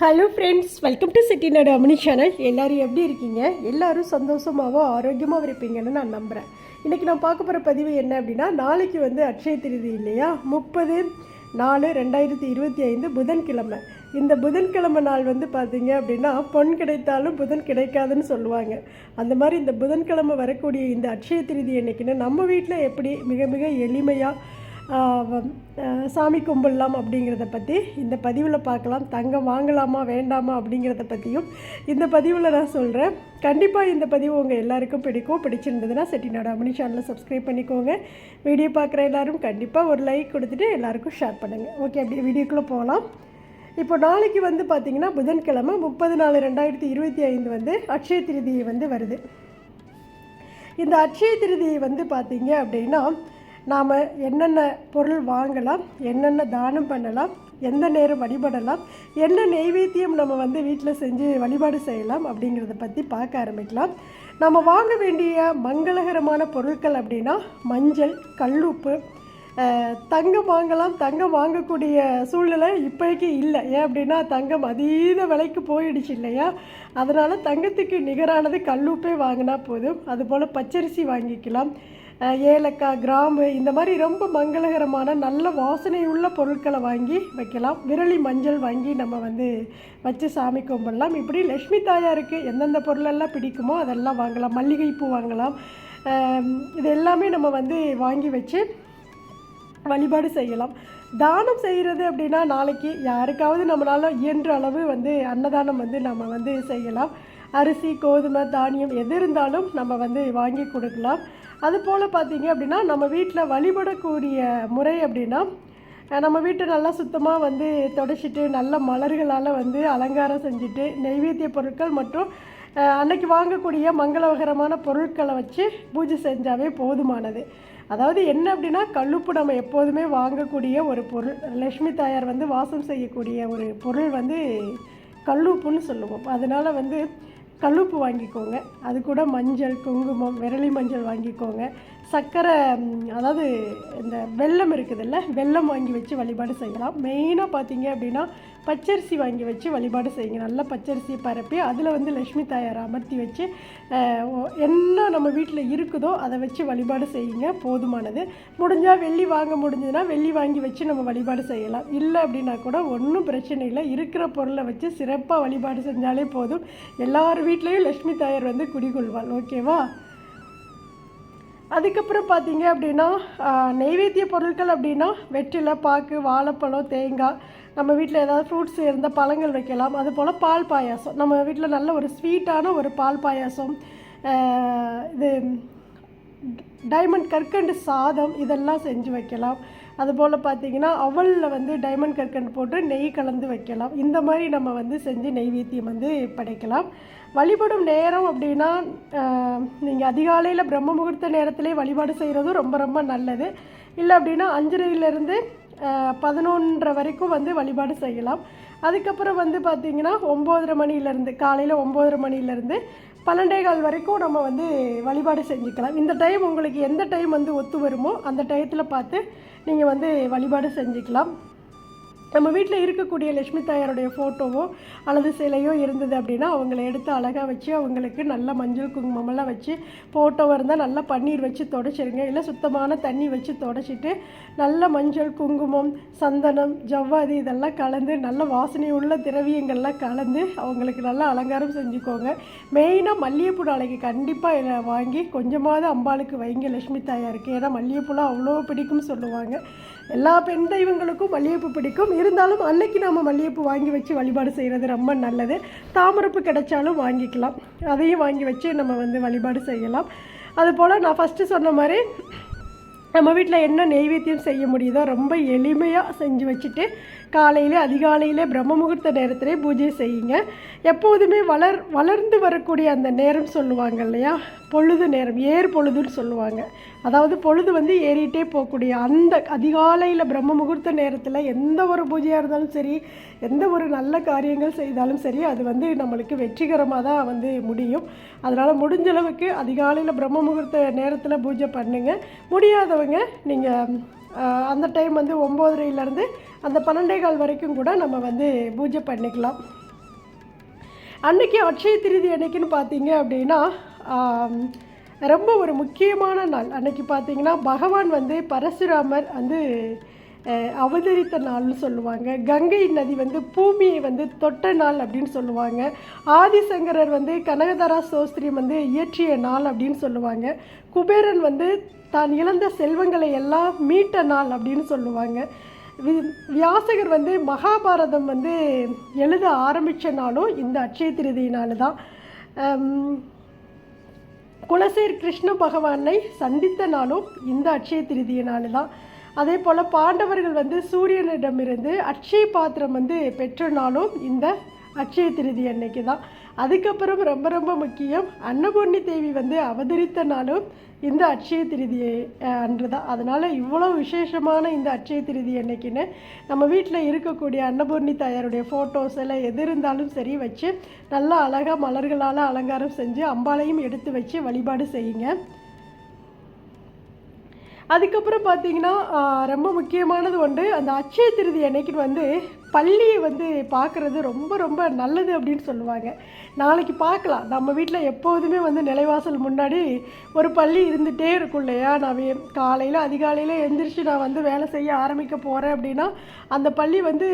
Hello friends welcome to Chettinadu Amini channel எல்லோரும் எப்படி இருக்கீங்க? எல்லாரும் சந்தோஷமாகவும் ஆரோக்கியமாகவும் இருப்பீங்கன்னு நான் நம்புகிறேன் இன்றைக்கி நான் பார்க்க போகிற பதிவு என்ன அப்படின்னா நாளைக்கு வந்து அட்சய திருதி இல்லையா? முப்பது நாலு ரெண்டாயிரத்தி இருபத்தி ஐந்து புதன்கிழமை. இந்த புதன்கிழமை நாள் வந்து பார்த்தீங்க அப்படின்னா பொன் கிடைத்தாலும் புதன் கிடைக்காதுன்னு சொல்லுவாங்க. அந்த மாதிரி இந்த புதன்கிழமை வரக்கூடிய இந்த அட்சய திருதி என்னைக்குன்னு நம்ம வீட்டில் எப்படி மிக மிக எளிமையாக சாமி கும்பிடலாம் அப்படிங்கிறத பற்றி இந்த பதிவில் பார்க்கலாம். தங்கம் வாங்கலாமா வேண்டாமா அப்படிங்கிறத பற்றியும் இந்த பதிவில் நான் சொல்கிறேன் கண்டிப்பாக இந்த பதிவு உங்கள் எல்லாருக்கும் பிடிக்கும். பிடிச்சிருந்ததுன்னா செட்டிநாடு அமனி சேனலை சப்ஸ்கிரைப் பண்ணிக்கோங்க. வீடியோ பார்க்குற எல்லோரும் கண்டிப்பாக ஒரு லைக் கொடுத்துட்டு எல்லாருக்கும் ஷேர் பண்ணுங்கள் ஓகே அப்படி வீடியோக்குள்ளே போகலாம். இப்போ நாளைக்கு வந்து பார்த்திங்கன்னா புதன்கிழமை முப்பது நாலு ரெண்டாயிரத்தி இருபத்தி ஐந்து வந்து அக்ஷய திருதியை வந்து வருது. இந்த அட்சய திருதியை வந்து பார்த்தீங்க அப்படின்னா நாம் என்னென்ன பொருள் வாங்கலாம் என்னென்ன தானம் பண்ணலாம் எந்த நேரம் வழிபடலாம் என்ன நெய்வேத்தியம் நம்ம வந்து வீட்டில் செஞ்சு வழிபாடு செய்யலாம் அப்படிங்கிறத பற்றி பார்க்க ஆரம்பிக்கலாம். நம்ம வாங்க வேண்டிய மங்களகரமான பொருட்கள் அப்படின்னா மஞ்சள் கல்லுப்பு தங்கம் வாங்கலாம். தங்கம் வாங்கக்கூடிய சூழ்நிலை இப்போதைக்கு இல்லை. ஏன் அப்படின்னா தங்கம் அதீத விலைக்கு போயிடுச்சு இல்லையா? அதனால் தங்கத்துக்கு நிகரானது கல்லுப்பே வாங்கினா போதும். அதுபோல் பச்சரிசி வாங்கிக்கலாம். ஏலக்காய் கிராம்பு இந்த மாதிரி ரொம்ப மங்களகரமான நல்ல வாசனை உள்ள பொருட்களை வாங்கி வைக்கலாம். விரலி மஞ்சள் வாங்கி நம்ம வந்து வச்சு சாமி கும்பிடலாம். இப்படி லக்ஷ்மி தாயாருக்கு எந்தெந்த பொருளெல்லாம் பிடிக்குமோ அதெல்லாம் வாங்கலாம். மல்லிகைப்பூ வாங்கலாம். இது எல்லாமே நம்ம வந்து வாங்கி வச்சு வழிபாடு செய்யலாம். தானம் செய்கிறது அப்படின்னா நாளைக்கு யாருக்காவது நம்மளால் இயன்ற அளவு வந்து அன்னதானம் வந்து நம்ம வந்து செய்யலாம். அரிசி கோதுமை தானியம் எது இருந்தாலும் நம்ம வந்து வாங்கி கொடுக்கலாம். அதுபோல் பார்த்தீங்க அப்படின்னா நம்ம வீட்டில் வழிபடக்கூடிய முறை அப்படின்னா நம்ம வீட்டை நல்லா சுத்தமாக வந்து தொடச்சிட்டு நல்ல மலர்களால் வந்து அலங்காரம் செஞ்சுட்டு நெய்வேத்திய பொருட்கள் மற்றும் அன்னைக்கு வாங்கக்கூடிய மங்களகரமான பொருட்களை வச்சு பூஜை செஞ்சாவே போதுமானது. அதாவது என்ன அப்படின்னா கல்லுப்பு நம்ம எப்போதுமே வாங்கக்கூடிய ஒரு பொருள் லக்ஷ்மி தாயார் வந்து வாசம் செய்யக்கூடிய ஒரு பொருள் வந்து கல்லுப்புன்னு சொல்லுவோம். அதனால் வந்து கல்லுப்பு வாங்கிக்கோங்க. அது கூட மஞ்சள் குங்குமம் விரலி மஞ்சள் வாங்கிக்கோங்க. சர்க்கரை அதாவது இந்த வெல்லம் இருக்குதுல்ல வெல்லம் வாங்கி வச்சு வழிபாடு செய்யலாம். மெயினாக பார்த்தீங்க அப்படின்னா பச்சரிசி வாங்கி வச்சு வழிபாடு செய்யுங்க. நல்லா பச்சரிசியை பரப்பி அதில் வந்து லக்ஷ்மி தாயார் அமர்த்தி வச்சு என்ன நம்ம வீட்டில் இருக்குதோ அதை வச்சு வழிபாடு செய்யுங்க. போதுமானது. முடிஞ்சால் வெள்ளி வாங்க முடிஞ்சதுன்னா வெள்ளி வாங்கி வச்சு நம்ம வழிபாடு செய்யலாம். இல்லை அப்படின்னா கூட ஒன்றும் பிரச்சனை இல்லை. இருக்கிற பொருளை வச்சு சிறப்பாக வழிபாடு செஞ்சாலே போதும். எல்லார் வீட்லேயும் லக்ஷ்மி தாயார் வந்து குடிகொள்வாள். ஓகேவா அதுக்கப்புறம் பார்த்தீங்க அப்படின்னா ஆஹ், நெய்வேத்திய பொருட்கள் அப்படின்னா வெற்றிலை பாக்கு வாழைப்பழம் தேங்காய் நம்ம வீட்டில் ஏதாவது ஃப்ரூட்ஸ் இருந்தால் பழங்கள் வைக்கலாம். அது போல் பால் பாயாசம். நம்ம வீட்டில் நல்ல ஒரு ஸ்வீட்டான ஒரு பால் பாயாசம் இது டைமண்ட் கற்கண்டு சாதம் இதெல்லாம் செஞ்சு வைக்கலாம். அதுபோல் பார்த்தீங்கன்னா அவலில் வந்து டைமண்ட் கற்கண்டு போட்டு நெய் கலந்து வைக்கலாம். இந்த மாதிரி நம்ம வந்து செஞ்சு நெய்வேத்தியம் வந்து படைக்கலாம். வழிபடும் நேரம் அப்படின்னா நீங்கள் அதிகாலையில் பிரம்ம முகூர்த்த நேரத்திலே வழிபாடு செய்கிறதும் ரொம்ப ரொம்ப நல்லது. இல்லை அப்படின்னா அஞ்சரையிலேருந்து பதினொன்றரை வரைக்கும் வந்து வழிபாடு செய்யலாம். அதுக்கப்புறம் வந்து பார்த்திங்கன்னா ஒம்போதரை மணிலேருந்து காலையில் ஒம்போதரை மணிலேருந்து பன்னெண்டே கால் வரைக்கும் நம்ம வந்து வழிபாடு செஞ்சுக்கலாம். இந்த டைம் உங்களுக்கு எந்த டைம் வந்து ஒத்து வருமோ அந்த டயத்தில் பார்த்து நீங்கள் வந்து வழிபாடு செஞ்சுக்கலாம். நம்ம வீட்டில் இருக்கக்கூடிய லட்சுமி தாயாருடைய ஃபோட்டோவோ அல்லது சிலையோ இருந்தது அப்படின்னா அவங்கள எடுத்து அழகாக வச்சு அவங்களுக்கு நல்ல மஞ்சள் குங்குமமெல்லாம் வச்சு ஃபோட்டோவாக இருந்தால் நல்லா பன்னீர் வச்சு தொடச்சிருங்க. இல்லை சுத்தமான தண்ணி வச்சு தொடச்சிட்டு நல்ல மஞ்சள் குங்குமம் சந்தனம் ஜவ்வாதி இதெல்லாம் கலந்து நல்ல வாசனை உள்ள திரவியங்கள்லாம் கலந்து அவங்களுக்கு நல்லா அலங்காரம் செஞ்சுக்கோங்க. மெயினாக மல்லிகைப்பூ நாளைக்கு கண்டிப்பாக வாங்கி கொஞ்சமாவது அம்பாளுக்கு வைங்க லட்சுமி தாயாருக்கு. ஏன்னா மல்லிகைப்பூலாம் அவ்வளோ பிடிக்கும்னு சொல்லுவாங்க. எல்லா பெண் தெய்வங்களுக்கும் மல்லிகைப்பூ பிடிக்கும். இருந்தாலும் அன்னைக்கு நம்ம மல்லிகைப்பூ வாங்கி வச்சு வழிபாடு செய்கிறது ரொம்ப நல்லது. தாமரப்பு கிடைச்சாலும் வாங்கிக்கலாம். அதையும் வாங்கி வச்சு நம்ம வந்து வழிபாடு செய்யலாம். அதுபோல் நான் ஃபஸ்ட்டு சொன்ன மாதிரி நம்ம வீட்டில் என்ன நெய்வேத்தியம் செய்ய முடியுதோ ரொம்ப எளிமையாக செஞ்சு வச்சுட்டு காலையில் அதிகாலையில் பிரம்ம முகூர்த்த நேரத்திலே பூஜை செய்யுங்க. எப்போதுமே வளர் வளர்ந்து வரக்கூடிய அந்த நேரம் சொல்லுவாங்க இல்லையா? பொழுது நேரம் ஏர் பொழுதுன்னு சொல்லுவாங்க. அதாவது பொழுது வந்து ஏறிட்டே போகக்கூடிய அந்த அதிகாலையில் பிரம்ம முகூர்த்த நேரத்தில் எந்த ஒரு பூஜையாக இருந்தாலும் சரி எந்த ஒரு நல்ல காரியங்கள் செய்தாலும் சரி அது வந்து நம்மளுக்கு வெற்றிகரமாக தான் வந்து முடியும். அதனால் முடிஞ்ச அளவுக்கு அதிகாலையில் பிரம்ம முகூர்த்த நேரத்தில் பூஜை பண்ணுங்கள் முடியாதவங்க நீங்கள் அந்த டைம் வந்து ஒம்போதரையிலேருந்து அந்த பன்னெண்டே கால் வரைக்கும் கூட நம்ம வந்து பூஜை பண்ணிக்கலாம். அன்றைக்கி அட்சய திருதி அன்னைக்குன்னு பார்த்தீங்க அப்படின்னா ரொம்ப ஒரு முக்கியமான நாள். அன்னைக்கு பார்த்தீங்கன்னா பகவான் வந்து பரசுராமர் வந்து அவதரித்த நாள்னு சொல்லுவாங்க. கங்கை நதி வந்து பூமியை வந்து தொட்ட நாள் அப்படின்னு சொல்லுவாங்க. ஆதிசங்கரர் வந்து கனகதரா சோஸ்திரியம் வந்து இயற்றிய நாள் அப்படின்னு சொல்லுவாங்க. குபேரன் வந்து தான் இழந்த செல்வங்களை எல்லாம் மீட்ட நாள் அப்படின்னு சொல்லுவாங்க. வி- வியாசகர் வந்து மகாபாரதம் வந்து எழுத ஆரம்பித்த நாளும் இந்த அட்சய திருதியினால தான் குலசேர் கிருஷ்ண பகவானை சந்தித்த நாளும் இந்த அட்சய திருதியினால தான் அதே போல் பாண்டவர்கள் வந்து சூரியனிடமிருந்து அட்சய பாத்திரம் வந்து பெற்ற நாளும் இந்த அட்சய திருதி அன்னைக்கு தான் அதுக்கப்புறம் ரொம்ப ரொம்ப முக்கியம் அன்னபூர்ணி தேவி வந்து அவதரித்த நாளும் இந்த அட்சய திருதி அன்று தான் அதனால் இவ்வளோ விசேஷமான இந்த அட்சய திருதி அன்னைக்குன்னு நம்ம வீட்டில் இருக்கக்கூடிய அன்னபூர்ணி தாயாருடைய ஃபோட்டோஸ் எல்லாம் எது இருந்தாலும் சரி வச்சு நல்லா அழகாக மலர்களால் அலங்காரம் செஞ்சு அம்பாளையும் எடுத்து வச்சு வழிபாடு செய்யுங்க. அதுக்கப்புறம் பார்த்தீங்கன்னா ரொம்ப முக்கியமானது ஒன்று அந்த அட்சய திருதி அன்னைக்கு வந்து பள்ளியை வந்து பார்க்குறது ரொம்ப ரொம்ப நல்லது அப்படின்னு சொல்லுவாங்க. நாளைக்கு பார்க்கலாம். நம்ம வீட்டில் எப்போதுமே வந்து நிலைவாசல் முன்னாடி ஒரு பள்ளி இருந்துகிட்டே இருக்கும் இல்லையா? நான் காலையில் அதிகாலையில் எழுந்திரிச்சு நான் வந்து வேலை செய்ய ஆரம்பிக்க போகிறேன் அப்படின்னா அந்த பள்ளி வந்து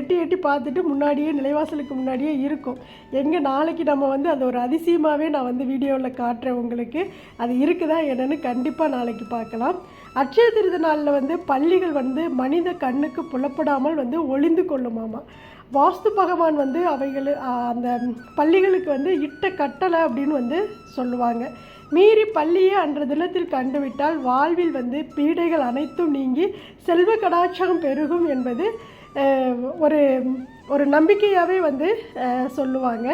எட்டி எட்டி பார்த்துட்டு முன்னாடியே நிலைவாசலுக்கு முன்னாடியே இருக்கும். எங்கே நாளைக்கு நம்ம வந்து அது ஒரு அதிசயமாகவே நான் வந்து வீடியோவில் காட்டுறேன் உங்களுக்கு. அது இருக்குதா என்னன்னு கண்டிப்பாக நாளைக்கு பார்க்கலாம். அட்சய திருதநாளில் வந்து பள்ளிகள் வந்து மனித கண்ணுக்கு புலப்படாமல் வந்து ஒளிந்து கொள்ளுமாமா வாஸ்து பகவான் வந்து அவைகள் அந்த பள்ளிகளுக்கு வந்து இட்ட கட்டளை அப்படின்னு வந்து சொல்லுவாங்க. மீறி பள்ளியை அன்ற தினத்தில் கண்டுவிட்டால் வாழ்வில் வந்து பீடைகள் அனைத்தும் நீங்கி செல்வ கடாட்சம் பெருகும் என்பது ஒரு ஒரு நம்பிக்கையாகவே வந்து சொல்லுவாங்க.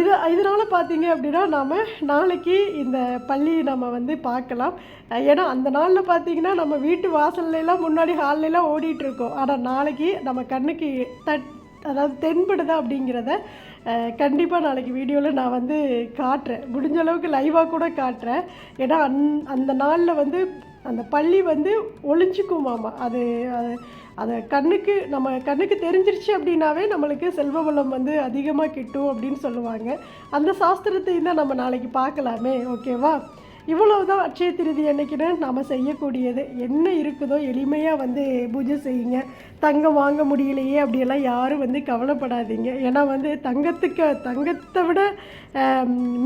இது இதனால் பார்த்தீங்க அப்படின்னா நாம் நாளைக்கு இந்த பள்ளி நம்ம வந்து பார்க்கலாம். ஏன்னா அந்த நாளில் பார்த்தீங்கன்னா நம்ம வீட்டு வாசல்லாம் முன்னாடி ஹால்லெலாம் ஓடிட்டுருக்கோம் இருக்கோம். ஆனால் நாளைக்கு நம்ம கண்ணுக்கு தட் அதாவது தென்படுதா அப்படிங்கிறத கண்டிப்பாக நாளைக்கு வீடியோவில் நான் வந்து காட்டுறேன். முடிஞ்ச அளவுக்கு லைவாக கூட காட்டுறேன். ஏன்னா அந் அந்த நாளில் வந்து அந்த பள்ளி வந்து ஒளிஞ்சுக்குமாமா அது அது அதை கண்ணுக்கு நம்ம கண்ணுக்கு தெரிஞ்சிருச்சு அப்படின்னாவே நம்மளுக்கு செல்வ வளம் வந்து அதிகமாக கிட்டும் அப்படின்னு சொல்லுவாங்க. அந்த சாஸ்திரத்தையும் தான் நம்ம நாளைக்கு பார்க்கலாமே ஓகேவா? இவ்வளவு தான் அட்சய திருதி அன்னைக்குன்னு நாம் செய்யக்கூடியது. என்ன இருக்குதோ எளிமையாக வந்து பூஜை செய்யுங்க. தங்கம் வாங்க முடியலையே அப்படியெல்லாம் யாரும் வந்து கவலைப்படாதீங்க. ஏன்னா வந்து தங்கத்துக்கு தங்கத்தை விட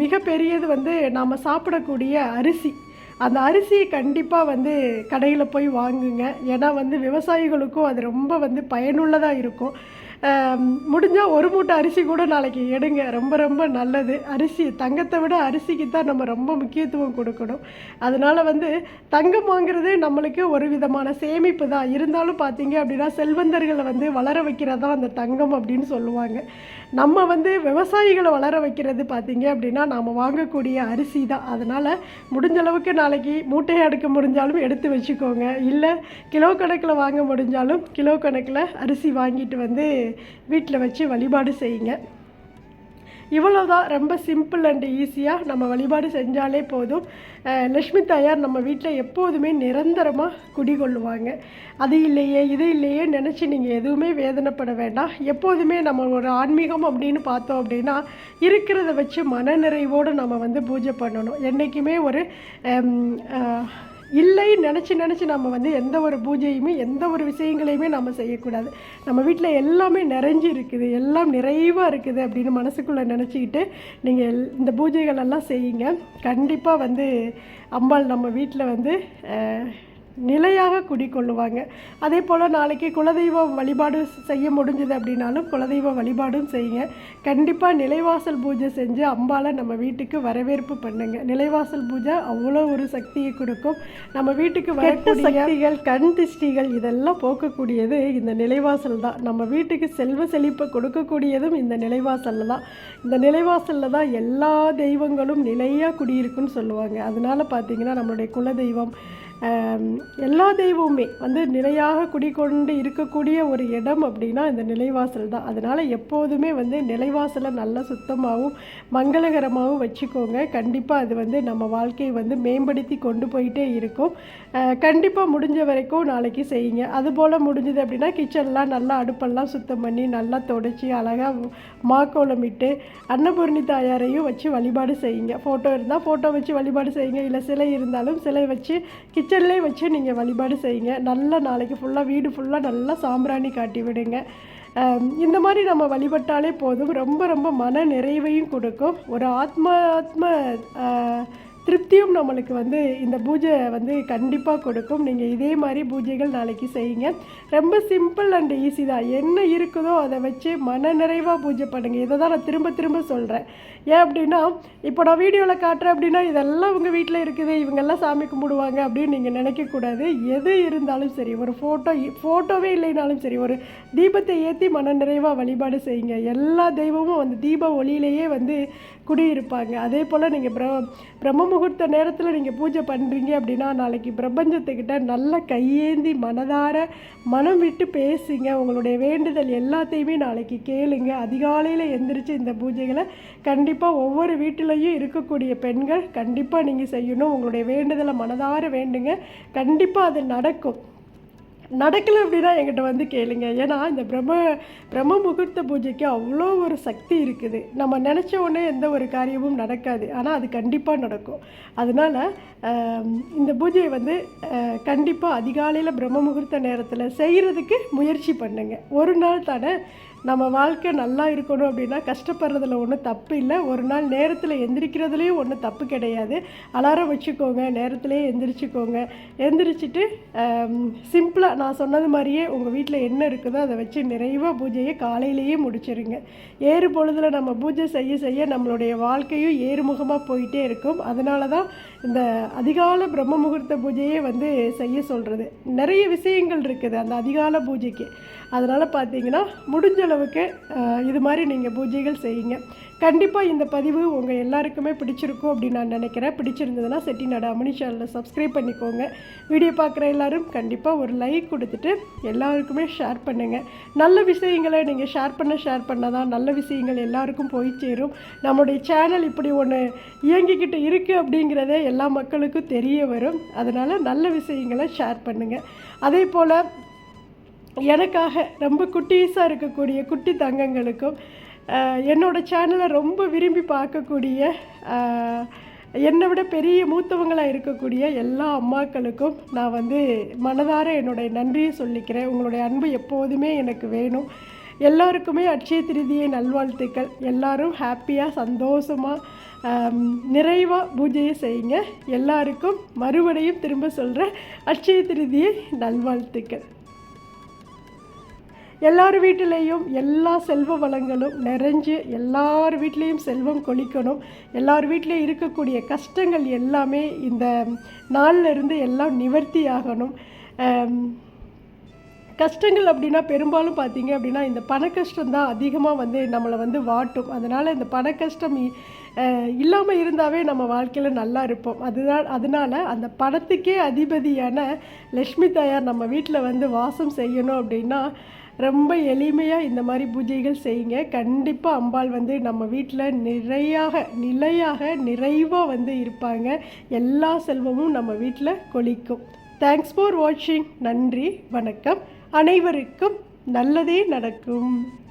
மிகப்பெரியது வந்து நாம் சாப்பிடக்கூடிய அரிசி. அந்த அரிசியை கண்டிப்பாக வந்து கடையில் போய் வாங்குங்க. ஏன்னா வந்து விவசாயிகளுக்கும் அது ரொம்ப வந்து பயனுள்ளதாக இருக்கும். முடிஞ்சால் ஒரு மூட்டை அரிசி கூட நாளைக்கு எடுங்க. ரொம்ப ரொம்ப நல்லது. அரிசி தங்கத்தை விட அரிசிக்கு தான் நம்ம ரொம்ப முக்கியத்துவம் கொடுக்கணும். அதனால் வந்து தங்கம் வாங்குறது நம்மளுக்கு ஒரு விதமான சேமிப்பு தான். இருந்தாலும் பார்த்தீங்க அப்படின்னா செல்வந்தர்களை வந்து வளர வைக்கிறதா அந்த தங்கம் அப்படின்னு சொல்லுவாங்க. நம்ம வந்து விவசாயிகளை வளர வைக்கிறது பார்த்தீங்க அப்படின்னா நாம் வாங்கக்கூடிய அரிசி தான். அதனால் முடிஞ்ச அளவுக்கு நாளைக்கு மூட்டையை அடுக்க முடிஞ்சாலும் எடுத்து வச்சுக்கோங்க. இல்லை கிலோ கணக்கில் வாங்க முடிஞ்சாலும் கிலோ கணக்கில் அரிசி வாங்கிட்டு வந்து வீட்டில் வச்சு வழிபாடு செய்யுங்க. இவ்வளோதான் ரொம்ப சிம்பிள் அண்ட் ஈஸியாக நம்ம வழிபாடு செஞ்சாலே போதும். லக்ஷ்மி தாயார் நம்ம வீட்டில் எப்போதுமே நிரந்தரமாக குடிகொள்ளுவாங்க அது இல்லையே இது இல்லையே நினச்சி நீங்கள் எதுவுமே வேதனைப்பட வேண்டாம். எப்போதுமே நம்ம ஒரு ஆன்மீகம் அப்படின்னு பார்த்தோம் அப்படின்னா இருக்கிறத வச்சு மனநிறைவோடு நம்ம வந்து பூஜை பண்ணணும். என்றைக்குமே ஒரு இல்லைன்னு நினச்சி நினச்சி நம்ம வந்து எந்த ஒரு பூஜையுமே எந்த ஒரு விஷயங்களையுமே நம்ம செய்யக்கூடாது. நம்ம வீட்டில் எல்லாமே நிறைஞ்சு இருக்குது எல்லாம் நிறைவாக இருக்குது அப்படின்னு மனசுக்குள்ளே நினச்சிக்கிட்டு நீங்கள் இந்த பூஜைகள் எல்லாம் செய்யுங்க. கண்டிப்பாக வந்து அம்பாள் நம்ம வீட்டில் வந்து நிலையாக குடிக்கொள்ளுவாங்க. அதே போல் நாளைக்கு குலதெய்வம் வழிபாடு செய்ய முடிஞ்சது அப்படின்னாலும் குலதெய்வ வழிபாடும் செய்யுங்க. கண்டிப்பாக நிலைவாசல் பூஜை செஞ்சு அம்பாலை நம்ம வீட்டுக்கு வரவேற்பு பண்ணுங்க. நிலைவாசல் பூஜை அவ்வளோ ஒரு சக்தியை கொடுக்கும். நம்ம வீட்டுக்கு வரக்கூடிய சக்திகள் கண் திஷ்டிகள் இதெல்லாம் போக்கக்கூடியது இந்த நிலைவாசல் தான். நம்ம வீட்டுக்கு செல்வ செழிப்பை கொடுக்கக்கூடியதும் இந்த நிலைவாசலில் தான். இந்த நிலைவாசலில் தான் எல்லா தெய்வங்களும் நிலையாக குடியிருக்குன்னு சொல்லுவாங்க. அதனால பார்த்தீங்கன்னா நம்மளுடைய குலதெய்வம் எல்லா தெய்வமுமே வந்து நிலையாக குடிக்கொண்டு இருக்கக்கூடிய ஒரு இடம் அப்படின்னா இந்த நிலைவாசல் தான். அதனால் எப்போதுமே வந்து நிலைவாசலை நல்லா சுத்தமாகவும் மங்களகரமாகவும் வச்சுக்கோங்க. கண்டிப்பாக அது வந்து நம்ம வாழ்க்கையை வந்து மேம்படுத்தி கொண்டு போயிட்டே இருக்கும். கண்டிப்பாக முடிஞ்ச வரைக்கும் நாளைக்கு செய்யுங்க. அதுபோல் முடிஞ்சது அப்படின்னா கிச்சன்லாம் நல்லா அடுப்பெல்லாம் சுத்தம் பண்ணி நல்லா தொடச்சி அழகாக மாக்கோலமிட்டு அன்னபூர்ணி தாயாரையும் வச்சு வழிபாடு செய்யுங்க. ஃபோட்டோ இருந்தால் ஃபோட்டோ வச்சு வழிபாடு செய்யுங்க. இல்லை சிலை இருந்தாலும் சிலை வச்சு கிச்சன்லேயே வச்சு நீங்கள் வழிபாடு செய்யுங்க. நல்லா நாளைக்கு ஃபுல்லாக வீடு ஃபுல்லாக நல்லா சாம்பிராணி காட்டி விடுங்க. இந்த மாதிரி நம்ம வழிபட்டாலே போதும். ரொம்ப ரொம்ப மன நிறைவையும் கொடுக்கும். ஒரு ஆத்மா ஆத்ம திருப்தியும் நம்மளுக்கு வந்து இந்த பூஜை வந்து கண்டிப்பாக கொடுக்கும். நீங்கள் இதே மாதிரி பூஜைகள் நாளைக்கு செய்யுங்க. ரொம்ப சிம்பிள் அண்ட் ஈஸி தான். என்ன இருக்குதோ அதை வச்சு மன நிறைவாக பூஜை பண்ணுங்கள் இதை தான் நான் திரும்ப திரும்ப சொல்கிறேன் ஏன் அப்படின்னா இப்போ நான் வீடியோவில் காட்டுறேன் அப்படின்னா இதெல்லாம் உங்கள் வீட்டில் இருக்குது. இவங்கெல்லாம் சாமி கும்பிடுவாங்க அப்படின்னு நீங்கள் நினைக்கக்கூடாது எது இருந்தாலும் சரி ஒரு ஃபோட்டோ ஃபோட்டோவே இல்லைனாலும் சரி ஒரு தீபத்தை ஏற்றி மன நிறைவாக வழிபாடு செய்யுங்க. எல்லா தெய்வமும் அந்த தீப ஒளியிலேயே வந்து குடியிருப்பாங்க. அதே போல் நீங்கள் பிர பிரம்ம முகூர்த்த நேரத்தில் நீங்கள் பூஜை பண்ணுறீங்க அப்படின்னா நாளைக்கு பிரபஞ்சத்துக்கிட்ட நல்ல கையேந்தி மனதார மனம் விட்டு பேசுங்க. உங்களுடைய வேண்டுதல் எல்லாத்தையுமே நாளைக்கு கேளுங்க. அதிகாலையில் எந்திரிச்சு இந்த பூஜைகளை கண்டிப்பாக ஒவ்வொரு வீட்டிலையும் இருக்கக்கூடிய பெண்கள் கண்டிப்பாக நீங்கள் செய்யணும். உங்களுடைய வேண்டுதலை மனதார வேண்டுங்க. கண்டிப்பாக அது நடக்கும். நடக்கலை அப்படின்னா என்கிட்ட வந்து கேளுங்க. ஏன்னா இந்த பிரம்ம பிரம்ம முகூர்த்த பூஜைக்கு அவ்வளோ ஒரு சக்தி இருக்குது. நம்ம நினச்ச உடனே எந்த ஒரு காரியமும் நடக்காது. ஆனால் அது கண்டிப்பாக நடக்கும். அதனால் இந்த பூஜையை வந்து கண்டிப்பாக அதிகாலையில் பிரம்ம முகூர்த்த நேரத்தில் செய்கிறதுக்கு முயற்சி பண்ணுங்க. ஒரு நாள் தானே நம்ம வாழ்க்கை நல்லா இருக்கணும் அப்படின்னா கஷ்டப்படுறதுல ஒன்றும் தப்பு இல்லை. ஒரு நாள் நேரத்தில் எந்திரிக்கிறதுலேயும் ஒன்றும் தப்பு கிடையாது. அலாரம் வச்சுக்கோங்க நேரத்துலேயே எந்திரிச்சுக்கோங்க. எந்திரிச்சிட்டு சிம்பிளாக நான் சொன்னது மாதிரியே உங்கள் வீட்டில் என்ன இருக்குதோ அதை வச்சு நிறைவாக பூஜையை காலையிலேயே முடிச்சிருங்க. ஏறு பொழுதில் நம்ம பூஜை செய்ய செய்ய நம்மளுடைய வாழ்க்கையும் ஏறுமுகமாக போயிட்டே இருக்கும். அதனால தான் இந்த அதிகால பிரம்ம முகூர்த்த பூஜையே வந்து செய்ய சொல்கிறது நிறைய விஷயங்கள் இருக்குது அந்த அதிகால பூஜைக்கு. அதனால் பார்த்தீங்கன்னா முடிஞ்ச அளவுக்கு இது மாதிரி நீங்கள் பூஜைகள் செய்யுங்க. கண்டிப்பாக இந்த பதிவு உங்கள் எல்லாருக்குமே பிடிச்சிருக்கும் அப்படின்னு நான் நினைக்கிறேன். பிடிச்சிருந்ததுன்னா செட்டிநாடு அமனி சேனலில் சப்ஸ்கிரைப் பண்ணிக்கோங்க. வீடியோ பார்க்குற எல்லோரும் கண்டிப்பாக ஒரு லைக் கொடுத்துட்டு எல்லாருக்குமே ஷேர் பண்ணுங்கள் நல்ல விஷயங்களை நீங்கள் ஷேர் பண்ண ஷேர் பண்ண தான் நல்ல விஷயங்கள் எல்லாருக்கும் போய் சேரும். நம்முடைய சேனல் இப்படி ஒன்று இயங்கிக்கிட்டு இருக்குது அப்படிங்கிறதே எல்லா மக்களுக்கும் தெரிய வரும். அதனால் நல்ல விஷயங்களை ஷேர் பண்ணுங்கள் அதே போல் எனக்காக ரொம்ப குட்டீஸாக இருக்கக்கூடிய குட்டி தங்கங்களுக்கும் என்னோடய என்னோட சேனலை ரொம்ப விரும்பி பார்க்கக்கூடிய என்னை விட பெரிய மூத்தவங்களாக இருக்கக்கூடிய எல்லா அம்மாக்களுக்கும் நான் வந்து மனதார என்னுடைய நன்றியை சொல்லிக்கிறேன். உங்களுடைய அன்பு எப்போதுமே எனக்கு வேணும். எல்லாருக்குமே அட்சய திருதியை நல்வாழ்த்துக்கள். எல்லாரும் ஹாப்பியாக சந்தோஷமாக நிறைவாக பூஜையை செய்யுங்க. எல்லாருக்கும் மறுபடியும் திரும்ப சொல்கிறேன் அட்சய திருதியை நல்வாழ்த்துக்கள். எல்லார் வீட்டிலையும் எல்லா செல்வ வளங்களும் நிறைஞ்சு எல்லார் வீட்லேயும் செல்வம் கொளிக்கணும். எல்லார் வீட்லேயும் இருக்கக்கூடிய கஷ்டங்கள் எல்லாமே இந்த நாளில் இருந்து எல்லாம் நிவர்த்தி ஆகணும். கஷ்டங்கள் அப்படின்னா பெரும்பாலும் பார்த்தீங்க அப்படின்னா இந்த பண கஷ்டம் தான் அதிகமாக வந்து நம்மளை வந்து வாட்டும். அதனால் இந்த பண கஷ்டம் இல்லாமல் இருந்தாவே நம்ம வாழ்க்கையில் நல்லா இருப்போம். அதுதான் அதனால் அந்த பணத்துக்கே அதிபதியான லக்ஷ்மி தாயார் நம்ம வீட்டில் வந்து வாசம் செய்யணும் அப்படின்னா ரொம்ப எளிமையாக இந்த மாதிரி பூஜைகள் செய்யுங்க. கண்டிப்பாக அம்பாள் வந்து நம்ம வீட்டில் நிறையாக நிலையாக நிறைவாக வந்து இருப்பாங்க. எல்லா செல்வமும் நம்ம வீட்டில் கொளிக்கும். தேங்க்ஸ் ஃபார் வாட்சிங் நன்றி வணக்கம். அனைவருக்கும் நல்லதே நடக்கும்.